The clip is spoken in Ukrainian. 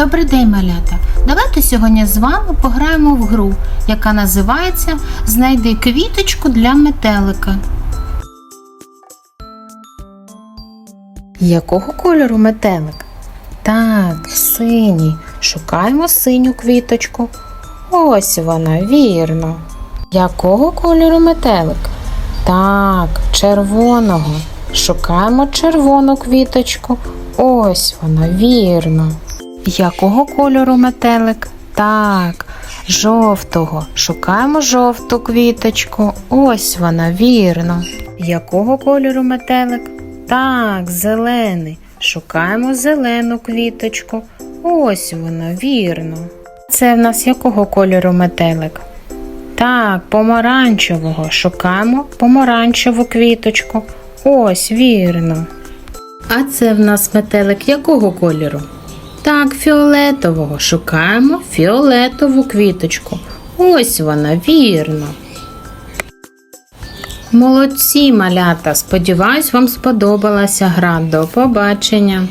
Добрий день, малята! Давайте сьогодні з вами пограємо в гру, яка називається Знайди квіточку для метелика. Якого кольору метелик? Так, синій. Шукаємо синю квіточку. Ось вона, вірно. Якого кольору метелик? Так, червоного. Шукаємо червону квіточку. Ось вона, вірно. Якого кольору метелик? Так, жовтого. Шукаємо жовту квіточку. Ось вона, вірно. Якого кольору метелик? Так, зелений. Шукаємо зелену квіточку. Ось вона, вірно. Це в нас якого кольору метелик? Так, помаранчевого. Шукаємо помаранчеву квіточку. Ось, вірно. А це в нас метелик якого кольору? Так, фіолетового. Шукаємо фіолетову квіточку. Ось вона, вірно. Молодці, малята! Сподіваюсь, вам сподобалася гра. До побачення!